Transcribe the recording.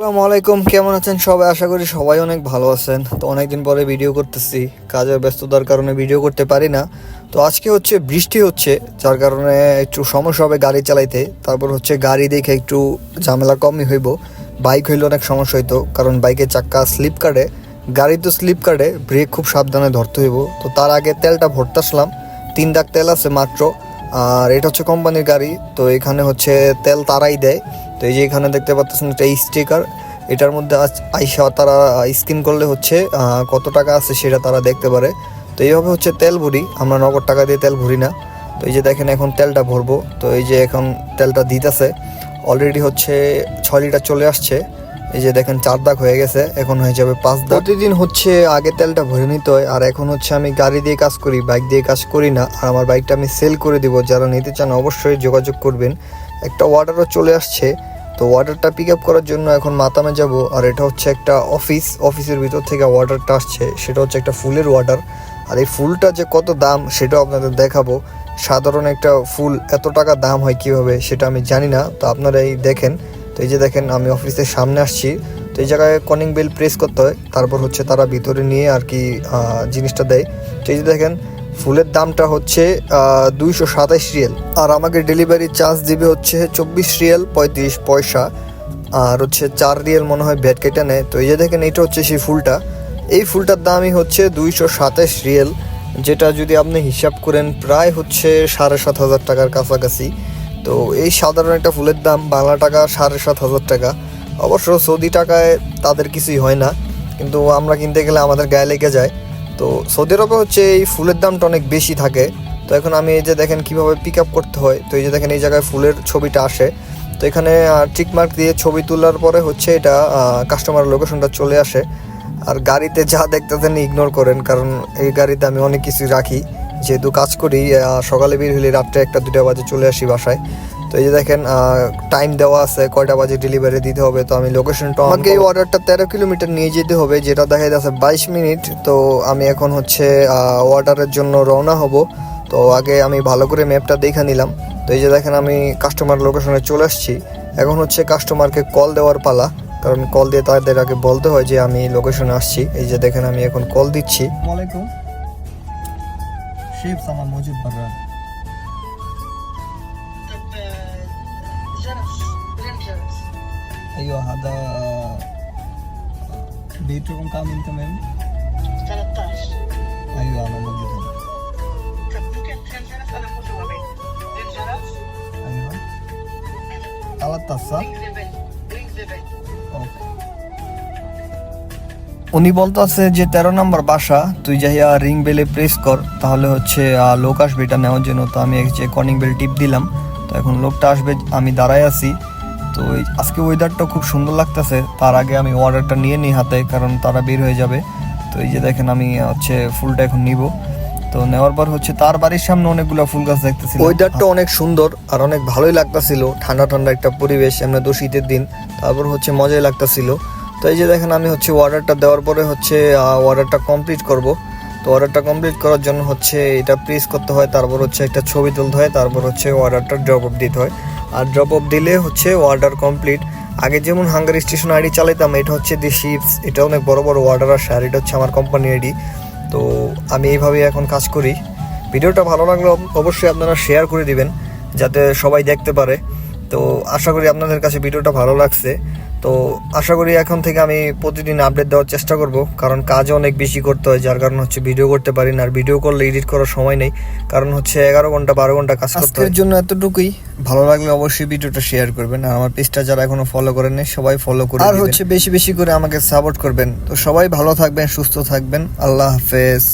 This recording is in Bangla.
আসসালামু আলাইকুম, কেমন আছেন সবাই? আশা করি সবাই অনেক ভালো আছেন। তো অনেকদিন পরে ভিডিও করতেছি। কাজের ব্যস্ততার কারণে ভিডিও করতে পারি না। তো আজকে হচ্ছে বৃষ্টি হচ্ছে, যার কারণে একটু সমস্যা হবে গাড়ি চালাইতে। তারপর হচ্ছে গাড়ি দেখে একটু ঝামেলা কমই হইব। বাইক হইলে অনেক সমস্যা হইতো, কারণ বাইকের চাক্কা স্লিপ কাটে। গাড়ি তো স্লিপ কাটে ব্রেক খুব সাবধানে ধরতে হইব। তো তার আগে তেলটা ভরতে আসলাম। তিন দাগ তেল আছে মাত্র। আর এটা হচ্ছে কোম্পানির গাড়ি। তো এখানে হচ্ছে তেল তারাই দেয়। তো এই যে এখানে দেখতে পাচ্ছেন একটা স্টিকার এটার মধ্যে আইসা তারা স্ক্রিন করলে হচ্ছে কত টাকা আছে সেটা তারা দেখতে পারে। তো এইভাবে হচ্ছে তেল ভরি, আমরা নগদ টাকা দিয়ে তেল ভরি না। তো এই যে দেখেন এখন তেলটা ভরবো, তো এই যে এখন তেলটা দিতেছে। অলরেডি হচ্ছে ছয় লিটার চলে আসছে। এই যে দেখেন চার দাগ হয়ে গেছে, এখন হয়ে যাবে পাঁচ দাগ। প্রতিদিন হচ্ছে আগে তেলটা ভরে নিতে হয়, আর এখন হচ্ছে আমি গাড়ি দিয়ে কাজ করি, বাইক দিয়ে কাজ করি না। আর আমার বাইকটা আমি সেল করে দিব, যারা নিতে চান অবশ্যই যোগাযোগ করবেন। একটা অর্ডারও চলে আসছে। তো অর্ডারটা পিক আপ করার জন্য এখন মাতামে যাব, আর এটা হচ্ছে একটা অফিস অফিসের ভিতর থেকে অর্ডারটা আসছে। সেটা হচ্ছে একটা ফুলের অর্ডার আর এই ফুলটা যে কত দাম, সেটাও আপনাদের দেখাবো। সাধারণ একটা ফুল এত টাকা দাম হয় কীভাবে, সেটা আমি জানি না, তো আপনারা এই দেখেন। তো এই যে দেখেন, আমি অফিসের সামনে আসছি। তো এই জায়গায় কনিং বেল প্রেস করতে হয়, তারপর হচ্ছে তারা ভিতরে নিয়ে আর কি জিনিসটা দেয়। তো এই যে দেখেন ফুলের দামটা হচ্ছে দুইশো সাতাইশ রিয়েল। আর আমাকে ডেলিভারি চার্জ দিবে হচ্ছে চব্বিশ রিয়েল পঁয়ত্রিশ পয়সা। আর হচ্ছে চার রিয়েল মনে হয় ভ্যাট কেটে নেয়। তো এই যে দেখেন, এটা হচ্ছে সেই ফুলটা। এই ফুলটার দামই হচ্ছে দুইশো সাতাইশ রিয়েল, যেটা যদি আপনি হিসাব করেন প্রায় হচ্ছে সাড়ে সাত হাজার টাকার কাছাকাছি। তো এই সাধারণ একটা ফুলের দাম, বাংলা টাকা সাড়ে সাত হাজার টাকা। অবশ্য সৌদি টাকায় তাদের কিছুই হয় না। কিন্তু আমরা কিনতে গেলে আমাদের গায়ে লেগে যায়। তো সৌদি আরবে হচ্ছে এই ফুলের দামটা অনেক বেশি থাকে। তো এখন আমি এই যে দেখেন কীভাবে পিক আপ করতে হয়, তো এই যে দেখেন এই জায়গায় ফুলের ছবিটা আসে। তো এখানে মার্ক দিয়ে ছবি তোলার পরে হচ্ছে এটা কাস্টমার লোকেশনটা চলে আসে। আর গাড়িতে যা দেখতেছেন ইগনোর করেন, কারণ এই গাড়িতে আমি অনেক কিছু রাখি। যেহেতু কাজ করি সকালে বের হলে রাত্রে একটা দুটা বাজে চলে আসি বাসায়। তো এই যে দেখেন টাইম দেওয়া আছে কয়টা বাজে ডেলিভারি দিতে হবে তো আমি লোকেশনটা আমাকে এই অর্ডারটা তেরো কিলোমিটার নিয়ে যেতে হবে যেটা দেখা যাচ্ছে বাইশ মিনিট। তো আমি এখন হচ্ছে অর্ডারের জন্য রওনা হব। তো আগে আমি ভালো করে ম্যাপটা দেখে নিলাম। তো এই যে দেখেন আমি কাস্টমার লোকেশনে চলে আসছি। এখন হচ্ছে কাস্টমারকে কল দেওয়ার পালা। কারণ কল দিয়ে তাদের আগে বলতে হয় যে আমি লোকেশনে আসছি। এই যে দেখেন আমি এখন কল দিচ্ছি। شيب سما موجود برا طب جرس برين جرس ايوه هذا بيتكم كام انت ميم 13 ايوه انا موجود هنا طب ممكن برين جرس انا موجود وين برين جرس ايوه 13 صح؟ উনি বলতেছে যে তেরো নম্বর বাসা তুই যাইয়া রিং বেলে প্রেস কর তাহলে হচ্ছে লোক আসবে এটা নেওয়ার জন্য। তো আমি যে কনিং বেল টিপ দিলাম তো এখন লোকটা আসবে আমি দাঁড়ায় আছি। তো আজকে ওয়েদারটা খুব সুন্দর লাগতেছে তার আগে আমি অর্ডারটা নিয়ে নিই হাতে কারণ তারা বের হয়ে যাবে। তো এই যে দেখেন আমি হচ্ছে ফুলটা এখন নিব। তো নেওয়ার পর হচ্ছে তার বাড়ির সামনে অনেকগুলো ফুল গাছ দেখতেছি ওয়েদারটা অনেক সুন্দর আর অনেক ভালোই লাগতাছিল। ঠান্ডা ঠান্ডা একটা পরিবেশ এমনি তো শীতের দিন। তারপর হচ্ছে মজাই লাগতাছিল। তো এই যে দেখেন, আমি হচ্ছে অর্ডারটা দেওয়ার পরে হচ্ছে অর্ডারটা কমপ্লিট করব। তো অর্ডারটা কমপ্লিট করার জন্য হচ্ছে এটা প্রেস করতে হয়, তারপর হচ্ছে একটা ছবি তুলতে হয়, তারপর হচ্ছে অর্ডারটা ড্রপ অফ দিতে হয়। আর ড্রপ অফ দিলে হচ্ছে অর্ডার কমপ্লিট আগে যেমন হাঙ্গারি স্টেশন আইডি চালাইতাম, এটা হচ্ছে দি শিপস এটা অনেক বড় বড় অর্ডার আসে, আর এটা হচ্ছে আমার কোম্পানি আইডি তো আমি এইভাবে এখন কাজ করি। ভিডিওটা ভালো লাগলে অবশ্যই আপনারা শেয়ার করে দিবেন, যাতে সবাই দেখতে পারে। তো আশা করি আপনাদের কাছে ভিডিওটা ভালো লাগছে। তো আশা করি এখন থেকে আমি প্রতিদিন আপডেট দেওয়ার চেষ্টা করব কারণ কাজও অনেক বেশি করতে হয় যার কারণে হচ্ছে ভিডিও করতে পারি না আর ভিডিও করলে এডিট করার সময় নেই কারণ হচ্ছে এগারো ঘণ্টা বারো ঘণ্টা কাজ করতে হয়। জন্য এতটুকুই। ভালো লাগলে অবশ্যই ভিডিওটা শেয়ার করবেন আর আমার পেজটা যারা এখনও ফলো করেন নাই, সবাই ফলো করে আর হচ্ছে বেশি বেশি করে আমাকে সাপোর্ট করবেন। তো সবাই ভালো থাকবেন সুস্থ থাকবেন। আল্লাহ হাফেজ।